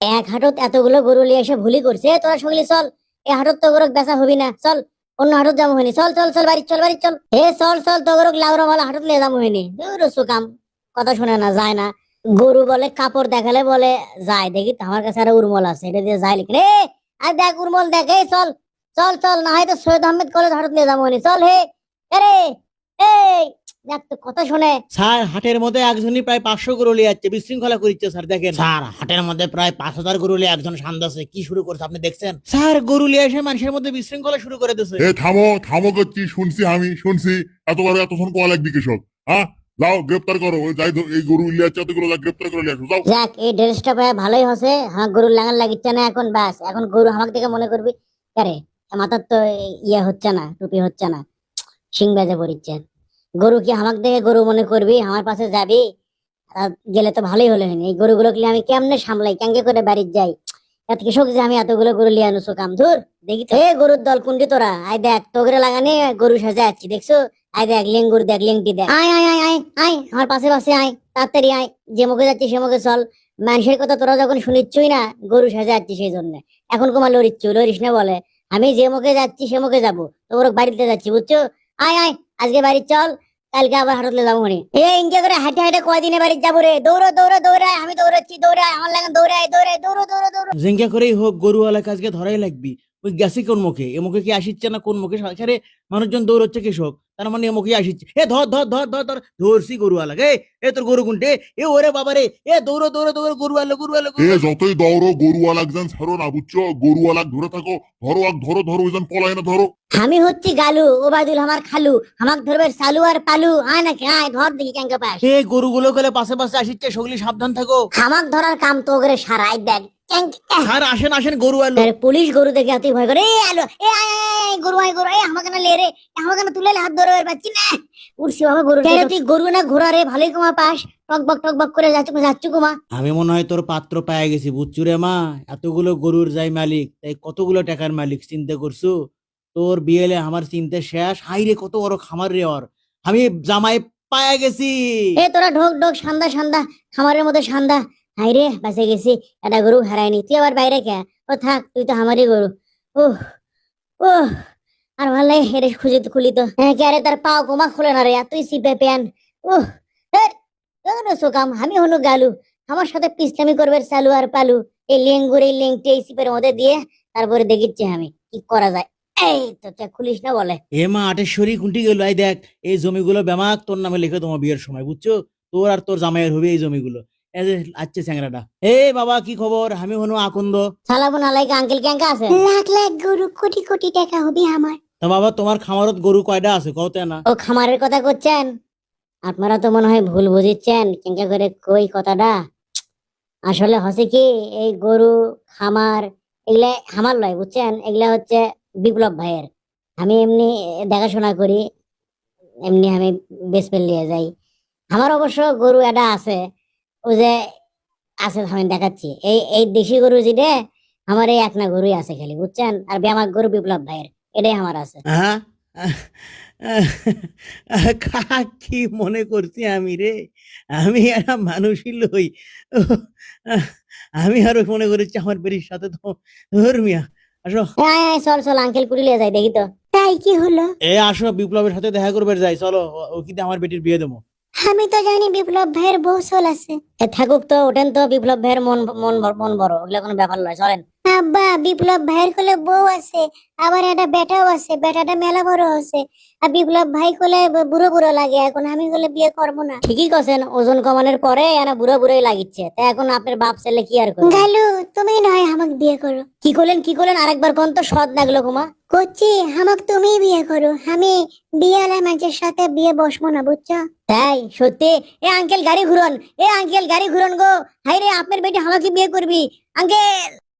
এক হাটত এতগুলো গরু লিয়ে এসে ভুলি করছে, তোরা সগলি চল। এ হাটত তো গরু বেচা হবি না, চল। অন্য হাটত যাব হয়নি। চল চল চল, বাড়ি চল বাড়ি, চল। হে চল চল তো গরু লাউরা মালা হাটত লিয়ে যাব হয়নি। সুকাম কথা শুনে না, যায় না। গরু বলে, কাপড় দেখালে বলে, যায়। দেখি তো আমার কাছে আর উর্মল আছে। এটা দিয়ে যায় লিখে রে আর দেখ, উর্মল দেখ, এই চল। চল চল, না হয়তো সৈয়দ আহমেদ কলেজ হাটত নিয়ে যাব হয়নি। চল হে। আরে এই। দেখ কথা শুনে। স্যার হাটের মধ্যে একজনই প্রায় পাঁচশো গরু লিয়ে যাচ্ছে বিশৃঙ্খলা করিচ্ছে স্যার দেখেন। স্যার হাটের মধ্যে প্রায় পাঁচ হাজার গরু নিয়ে একজন সান্দাসে কি শুরু করছে আপনি দেখছেন? স্যার গরু লিয়ে এসে মানুষের মধ্যে বিশৃঙ্খলা শুরু করে দিচ্ছে এ থামো থামো করছি শুনছি আমি? শুনছি এত বড় এতক্ষণ কোয়া লাগবে কৃষক হ্যাঁ? যাও গ্রেপ্তার করো যাই এই গরু ইলিয়াস এতগুলো যা করে আসো যাও। যাক এই ড্রেসটা পায় ভালোই হসে হ্যাঁ গরুর লাগান লাগিচ্ছে না এখন বাস এখন গরু আমাকে দেখে মনে করবি আরে মাথার তো ইয়ে হচ্ছে না টুপি হচ্ছে না সিং বেজে পড়িচ্ছে। গরু কি আমাকে দেখে গরু মনে করবি? আমার পাশে যাবি? গেলে তো ভালোই হলো এই গরুগুলো কি আমি কেমনে সামলাই? কেঙ্গে করে বাড়ির যাই? এত কৃষক যে আমি এতগুলো গরু লিয়ে আনুছো কাম ধুর দেখি তো। গরুর দল কোনটি তোরা? আয় দেখ তোগরে লাগানি গরু সাজা আছি দেখছ? আয় দেখ লেঙ্গুর দেখ লেংটি দেখ। আয় আয় আয় আয় আয় আমার পাশে পাশে আয় তাড়াতাড়ি আয় যে মুখে যাচ্ছি সে মুখে চল। মানুষের কথা তোরা যখন শুনিচ্ছই না গরু সাজা যাচ্ছি সেই জন্য। এখন কুমার লড়িচ্ছু লড়িস না বলে। আমি যে মুখে যাচ্ছি সে মুখে যাব। তো ওর বাড়িতে যাচ্ছি বুঝছ? আয় আয় আজকে বাড়ি চল। কালকে আবার হাটতে যাব মনে। এ, ইনকে করে হাঁটে হাঁটে কয়দিনে বাড়ি যাব রে? দৌড়ো দৌড়ো দৌড়ায় আমি দৌড়াচ্ছি দৌড়ায় আমার লাগে দৌড়ায় দৌড়ায় দৌড়ো দৌড়ো দৌড়ো। জিঙ্কা করেই হোক গরুওয়ালা কাজকে ধরাই লাগবি। ওই গেছে কোন মুখে? এ মুখে কি আসিচ্ছে না কোন মুখে? সারে মানুষজন দৌড়চ্ছে কৃষক তার মানে এ মুখে আসিচ্ছে। এ ধর ধর ধর ধর ধর ধরছি গরুওয়ালা এ এ তোর গরু কোনটে এ ওরে বাবারে এ দৌড়ো দৌড়ো দৌড়ো গরুওয়ালা গরুওয়ালা এ যতই দৌড়ো গরুওয়ালাক যেন ছাড়ো না বুঝছ? গরুওয়ালাক ধরে থাকো ধরো আক ধরো ধরো ওই যেন পলায় না ধরো। আমি হচ্ছি গালু ওবায়দুল আমার খালু। আমাক ধরবে সালু আর পালু। আয় নাকি আয় ধর দেখি কেঙ্কে পাস। এ গরুগুলো গেলে পাশে পাশে আসিচ্ছে সগলি সাবধান থাকো। আমাক ধরার কাম তো ওগরে সারাই দেখ। স্যার আসেন আসেন গরু আলো পুলিশ গরু দেখে এতই ভয় করে। এ আলো এ গরু আয় গরু এ আমাকে না লে রে। আমাকে না তুলে হাত ধরে পাচ্ছি না। উড়ছি বাবা গরু তুই গরু না ঘোড়া রে? ভালোই কুমা পাস। টকবক টকবক করে যাচ্ছ যাচ্ছ কুমা। আমি মনে হয় তোর পাত্র পায়ে গেছি বুঝছু রে মা? এতগুলো গরুর যাই মালিক তাই কতগুলো টাকার মালিক চিন্তা করছু? তোর বিয়েলে আমার চিন্তা শেষ? হাই রে কত বড় খামার রে ওর। আমি জামাই পায়ে গেছি। এ তোরা ঢোক ঢোক সান্দা সান্দা। খামারের মধ্যে সান্দা। হাই রে বাসে গেছি একটা গরু হারায়নি। তুই আবার বাইরে কে? ও থাক, তুই তো আমারই গরু। ওহ ওহ আর ভালো এটা খুঁজে তো খুলি তো। হ্যাঁ কে আরে, তার পাও কোমা খুলে না রে তুই সিপে প্যান ওহ সোকাম, আমি হনু গালু। আমার সাথে পিস্তামি করবে চালু আর পালু। এই লেঙ্গুর, এই লেংটি, এই সিপের মধ্যে দিয়ে তারপরে দেখিচ্ছি আমি কি করা যায়। এই তো, কে খুলিস না বলে। এ মা, আটেশ্বরী কুন্টি গেল আই দেখ, এই জমিগুলো বেমাক, তোর নামে লিখে তোমার বিয়ের সময়, বুঝছ? তোর আর তোর জামাইয়ের হবে এই জমিগুলো। এই আচ্ছে চ্যাংরাটা। এ বাবা কি খবর? আমি হনু আকন্দ। নালাইকা আঙ্কেল আছে? লাখ লাখ গরু কোটি কোটি টাকা হবে আমার। তা বাবা তোমার খামারত গরু কয়টা আছে? কতে না। ও খামারের কথা করছেন আপনারা তো মনে হয় ভুল বুঝিচ্ছেন। কেঙ্কা করে কই কথাটা? আসলে হচ্ছে কি এই গরু খামার এগুলা খামার লয় বুঝছেন? এগুলা হচ্ছে বিপ্লব ভাইয়ের। আমি এমনি দেখাশোনা করি। এমনি আমি বেশ নিয়ে যাই। আমার অবশ্য গরু এটা আছে। ও যে আছে আমি দেখাচ্ছি। এই এই দেশি গরু যেটা আমার এই একনা গরুই আছে খালি বুঝছেন? আর ব্যামাক গরু বিপ্লব ভাইয়ের এটাই আমার আছে। হ্যাঁ? কি মনে করছি আমি রে? আমি একটা মানুষই লই। আমি আরও মনে করেছি আমার বেরির সাথে তো ধর্মিয়া আসো। চল চল আঙ্কেল কুড়িলে যাই দেখি তো। তাই কি হলো? এ আসো বিপ্লবের সাথে দেখা করবে যাই চলো ও- ও কিন্তু আমার বেটির বিয়ে দেবো। আমি তো জানি বিপ্লব ভাইয়ের বউ চল আছে। থাকুক তো, ওঠেন তো বিপ্লব ভাইয়ের মন মন মন বড় ওগুলো কোনো ব্যাপার নয়, চলেন। আব্বা বিপ্লব ভাইয়ের কোলে বউ আছে আবার একটা বেটাও আছে বেটাটা মেলা বড় আছে আর বিপ্লব ভাই কোলে বুড়ো বুড়ো লাগে এখন আমি কোলে বিয়ে করব না। ঠিকই কছেন ওজন কমানোর পরে এনা বুড়ো বুড়োই লাগিচ্ছে তা এখন আপনার বাপ ছেলে কি আর করবে? গালু তুমি নয় আমাকে বিয়ে করো। কি করলেন কি করলেন? আরেকবার কোন তো সৎ লাগল কুমা। করছি আমাকে তুমি বিয়ে করো আমি বিয়ালা মানুষের সাথে বিয়ে বসবো না বুঝছ? তাই সত্যি? এ আঙ্কেল গাড়ি ঘুরন এ আঙ্কেল গাড়ি ঘুরন গো। হাই রে আপনার বেটি আমাকে বিয়ে করবি আঙ্কেল!